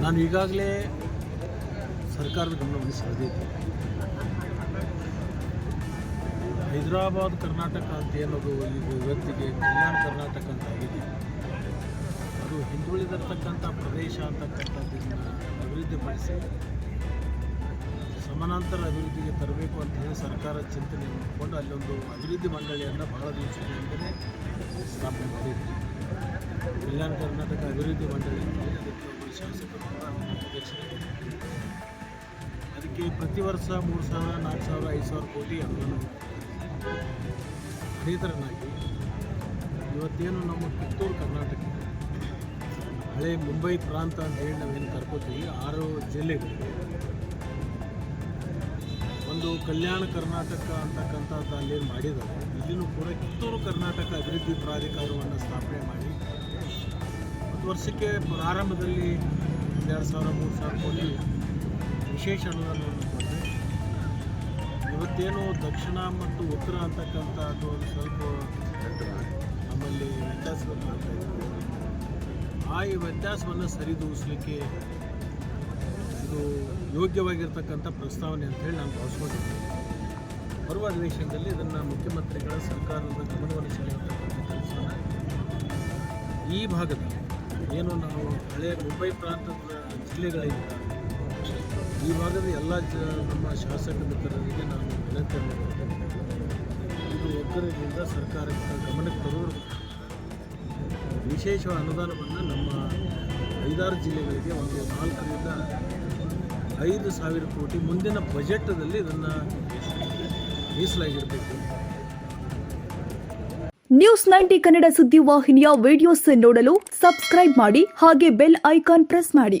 ನಾನು ಈಗಾಗಲೇ ಸರ್ಕಾರದ ಗಮನವನ್ನು ಸೆಳೆದಿದ್ದೆ ಹೈದರಾಬಾದ್ ಕರ್ನಾಟಕ ಅಂತ ಏನದು ಈಗ ಇವತ್ತಿಗೆ ಕಲ್ಯಾಣ ಕರ್ನಾಟಕ ಅಂತ ಆಗಿದೆ. ಅದು ಹಿಂದುಳಿದಿರ್ತಕ್ಕಂಥ ಪ್ರದೇಶ ಅಂತಕ್ಕಂಥದ್ದನ್ನು ಅಭಿವೃದ್ಧಿಪಡಿಸಿ ಸಮಾನಾಂತರ ಅಭಿವೃದ್ಧಿಗೆ ತರಬೇಕು ಅಂತ ಹೇಳಿ ಸರ್ಕಾರ ಚಿಂತನೆ ಮಾಡಿಕೊಂಡು ಅಲ್ಲೊಂದು ಅಭಿವೃದ್ಧಿ ಮಂಡಳಿಯನ್ನು ಬಹಳ ದಿವಸಗಳಿಂದಲೇ ಸ್ಥಾಪನೆ ಮಾಡಿದೆ ಕಲ್ಯಾಣ ಕರ್ನಾಟಕ ಅಭಿವೃದ್ಧಿ ಮಂಡಳಿ ಅದಕ್ಕೆ ಶಾಸಕರು ಅದಕ್ಕೆ ಪ್ರತಿ ವರ್ಷ ಮೂರು ಸಾವಿರ, ನಾಲ್ಕು ಸಾವಿರ, ಐದು ಸಾವಿರ ಕೋಟಿ ಅನುದಾನ ರೈತರನ್ನಾಗಿ ಇವತ್ತೇನು ನಮ್ಮ ಕಿತ್ತೂರು ಕರ್ನಾಟಕ ಹಳೆ ಮುಂಬೈ ಪ್ರಾಂತ ಅಂತ ಹೇಳಿ ನಾವೇನು ಕರ್ಕೋತೀವಿ, ಆರು ಜಿಲ್ಲೆಗಳು. ಒಂದು ಕಲ್ಯಾಣ ಕರ್ನಾಟಕ ಅಂತಕ್ಕಂಥದ್ದು ಅಲ್ಲೇನು ಮಾಡಿದ್ದಾರೆ. ಇಲ್ಲಿನೂ ಕೂಡ ಕಿತ್ತೂರು ಕರ್ನಾಟಕ ಅಭಿವೃದ್ಧಿ ಪ್ರಾಧಿಕಾರವನ್ನು ಸ್ಥಾಪನೆ ಮಾಡಿ ಒಂದು ವರ್ಷಕ್ಕೆ ಪ್ರಾರಂಭದಲ್ಲಿ ಎರಡು ಸಾವಿರ, ಮೂರು ಸಾವಿರ ಕೋಟಿ ವಿಶೇಷ ಅನುದಾನವನ್ನು ಕೊಟ್ಟರೆ ಇವತ್ತೇನು ದಕ್ಷಿಣ ಮತ್ತು ಉತ್ತರ ಅಂತಕ್ಕಂಥದ್ದು ಒಂದು ಸ್ವಲ್ಪ ನಮ್ಮಲ್ಲಿ ವ್ಯತ್ಯಾಸವನ್ನು ಮಾಡ್ತಾ ಆ ಈ ವ್ಯತ್ಯಾಸವನ್ನು ಸರಿದೂಗಿಸ್ಲಿಕ್ಕೆ ಇದು ಯೋಗ್ಯವಾಗಿರ್ತಕ್ಕಂಥ ಪ್ರಸ್ತಾವನೆ ಅಂತ ಹೇಳಿ ನಾನು ಭಾವಿಸ್ಕೊಂಡಿದ್ದೆ ಬರುವ ಅಧಿವೇಶನದಲ್ಲಿ ಇದನ್ನು ಮುಖ್ಯಮಂತ್ರಿಗಳ ಸರ್ಕಾರದ ಗಮನವನ್ನು ಸೆಳೆಯತಕ್ಕಂಥ ಕೆಲಸವನ್ನು ಈ ಭಾಗದಲ್ಲಿ ಏನು ನಾವು ಹಳೆಯ ಮುಂಬೈ ಪ್ರಾಂತದ ಜಿಲ್ಲೆಗಳಿಂದ ಈ ಭಾಗದ ಎಲ್ಲ ಜ, ನಮ್ಮ ಶಾಸಕ ಮಿತ್ರರಿಗೆ ನಾನು ವಿನಂತಿ ಮಾಡ್ತೇನೆ. ಇದು ಒಗ್ಗರದಿಂದ ಸರ್ಕಾರಕ್ಕೆ ಗಮನಕ್ಕೆ ತರೋರು ವಿಶೇಷ ಅನುದಾನವನ್ನು ನಮ್ಮ ಐದಾರು ಜಿಲ್ಲೆಗಳಿಗೆ ಒಂದು ನಾಲ್ಕರಿಂದ ಐದು ಸಾವಿರ ಕೋಟಿ ಮುಂದಿನ ಬಜೆಟ್ನಲ್ಲಿ ಇದನ್ನು ಮೀಸಲಾಗಿರಬೇಕು. ನ್ಯೂಸ್ ನೈಂಟಿ ಕನ್ನಡ ಸುದ್ದಿ ವಾಹಿನಿಯ ವಿಡಿಯೋಸ್ ನೋಡಲು ಸಬ್ಸ್ಕ್ರೈಬ್ ಮಾಡಿ ಹಾಗೆ ಬೆಲ್ ಐಕಾನ್ ಪ್ರೆಸ್ ಮಾಡಿ.